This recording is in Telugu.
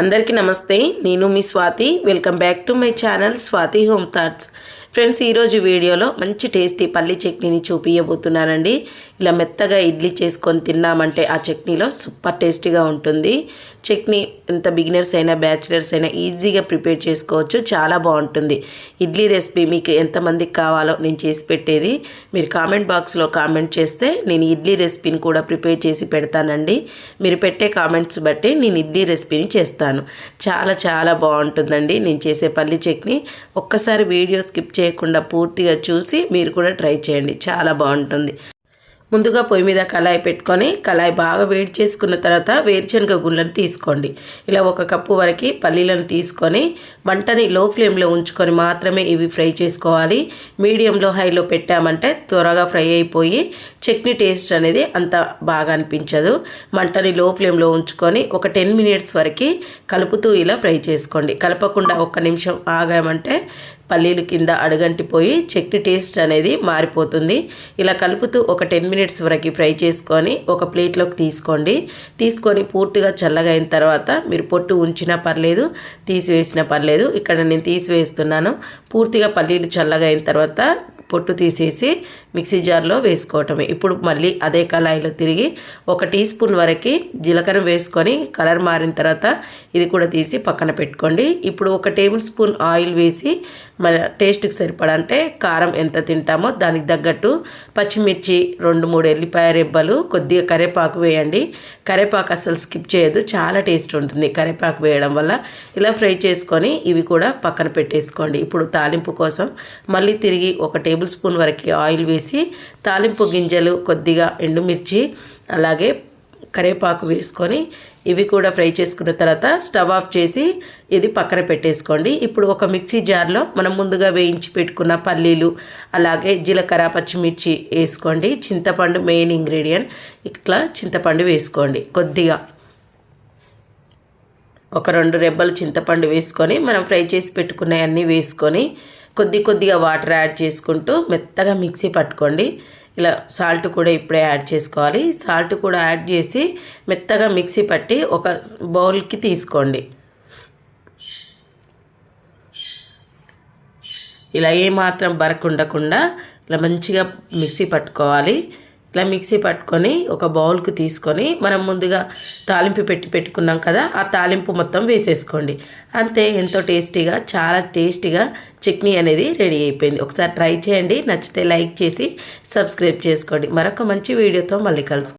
అందరికీ నమస్తే నేను మీ Swathi. Welcome back to my channel Swathi home thoughts. Friends ఈరోజు వీడియోలో మంచి టేస్టీ పల్లి చట్నీని చూపించబోతున్నానండి ఇలా మెత్తగా ఇడ్లీ చేసుకొని తిన్నామంటే ఆ చట్నీలో సూపర్ టేస్టీగా ఉంటుంది. చట్నీ ఎంత బిగినర్స్ అయినా బ్యాచిలర్స్ అయినా ఈజీగా ప్రిపేర్ చేసుకోవచ్చు. చాలా బాగుంటుంది. ఇడ్లీ రెసిపీ మీకు ఎంతమందికి కావాలో నేను చేసి పెట్టేది. మీరు కామెంట్ బాక్స్లో కామెంట్ చేస్తే నేను ఇడ్లీ రెసిపీని కూడా ప్రిపేర్ చేసి పెడతానండి. మీరు పెట్టే కామెంట్స్ బట్టి నేను ఇడ్లీ రెసిపీని చేస్తాను. చాలా చాలా బాగుంటుందండి. నేను చేసే పల్లి చట్నీ. ఒక్కసారి వీడియో స్కిప్ చేయకుండా పూర్తిగా చూసి మీరు కూడా ట్రై చేయండి. చాలా బాగుంటుంది. ముందుగా పొయ్యి మీద కళాయి పెట్టుకొని కళాయి బాగా వేడి చేసుకున్న తర్వాత వేరుశనగ గుండ్లను తీసుకోండి. ఇలా ఒక కప్పు వరకు పల్లీలను తీసుకొని వంటని లో ఫ్లేమ్లో ఉంచుకొని మాత్రమే ఇవి ఫ్రై చేసుకోవాలి. మీడియంలో హైలో పెట్టామంటే త్వరగా ఫ్రై అయిపోయి చట్నీ టేస్ట్ అనేది అంత బాగా అనిపించదు. మంటని లో ఫ్లేమ్లో ఉంచుకొని ఒక టెన్ మినిట్స్ వరకు కలుపుతూ ఇలా ఫ్రై చేసుకోండి. కలపకుండా ఒక్క నిమిషం ఆగామంటే పల్లీలు కింద అడుగంటిపోయి చట్నీ టేస్ట్ అనేది మారిపోతుంది. ఇలా కలుపుతూ ఒక టెన్ మినిట్స్ వరకు ఫ్రై చేసుకొని ఒక ప్లేట్లోకి తీసుకోండి. తీసుకొని పూర్తిగా చల్లగా అయిన తర్వాత మీరు పొట్టు ఉంచినా పర్లేదు తీసివేసినా పర్లేదు. ఇక్కడ నేను తీసివేస్తున్నాను. పూర్తిగా పల్లీలు చల్లగా అయిన తర్వాత పొట్టు తీసేసి మిక్సీ జార్లో వేసుకోవటమే. ఇప్పుడు మళ్ళీ అదే కళాయిలో తిరిగి ఒక టీ స్పూన్ వరకు జీలకర్ర వేసుకొని కలర్ మారిన తర్వాత ఇది కూడా తీసి పక్కన పెట్టుకోండి. ఇప్పుడు ఒక టేబుల్ స్పూన్ ఆయిల్ వేసి మన టేస్ట్కి సరిపడా అంటే కారం ఎంత తింటామో దానికి తగ్గట్టు పచ్చిమిర్చి రెండు మూడు ఎల్లిపాయ రెబ్బలు కొద్దిగా కరేపాకు వేయండి. కరివేపాకు అస్సలు స్కిప్ చేయదు చాలా టేస్ట్ ఉంటుంది కరివేపాకు వేయడం వల్ల. ఇలా ఫ్రై చేసుకొని ఇవి కూడా పక్కన పెట్టేసుకోండి. ఇప్పుడు తాలింపు కోసం మళ్ళీ తిరిగి ఒక టేబుల్ స్పూన్ వరకు ఆయిల్ వేసి తాలింపు గింజలు కొద్దిగా ఎండుమిర్చి అలాగే కరేపాకు వేసుకొని ఇవి కూడా ఫ్రై చేసుకున్న తర్వాత స్టవ్ ఆఫ్ చేసి ఇది పక్కన పెట్టేసుకోండి. ఇప్పుడు ఒక మిక్సీ జార్లో మనం ముందుగా వేయించి పెట్టుకున్న పల్లీలు అలాగే జీలకర్ర పచ్చిమిర్చి వేసుకోండి. చింతపండు మెయిన్ ఇంగ్రీడియంట్. ఇట్లా చింతపండు వేసుకోండి కొద్దిగా. ఒక రెండు రెబ్బలు చింతపండు వేసుకొని మనం ఫ్రై చేసి పెట్టుకున్నవన్నీ వేసుకొని కొద్ది కొద్దిగా వాటర్ యాడ్ చేసుకుంటూ మెత్తగా మిక్సీ పట్టుకోండి. ఇలా సాల్ట్ కూడా ఇప్పుడే యాడ్ చేసుకోవాలి. సాల్ట్ కూడా యాడ్ చేసి మెత్తగా మిక్సీ పట్టి ఒక బౌల్కి తీసుకోండి. ఇలా ఏమాత్రం బరకు ఉండకుండా ఇలా మంచిగా మిక్సీ పట్టుకోవాలి. ఇలా మిక్సీ పట్టుకొని ఒక బౌల్కి తీసుకొని మనం ముందుగా తాలింపు పెట్టి పెట్టుకున్నాం కదా ఆ తాలింపు మొత్తం వేసేసుకోండి. అంతే ఎంతో టేస్టీగా చాలా టేస్టీగా చట్నీ అనేది రెడీ అయిపోయింది. ఒకసారి ట్రై చేయండి నచ్చితే లైక్ చేసి సబ్స్క్రైబ్ చేసుకోండి. మరొక మంచి వీడియోతో మళ్ళీ కలుసు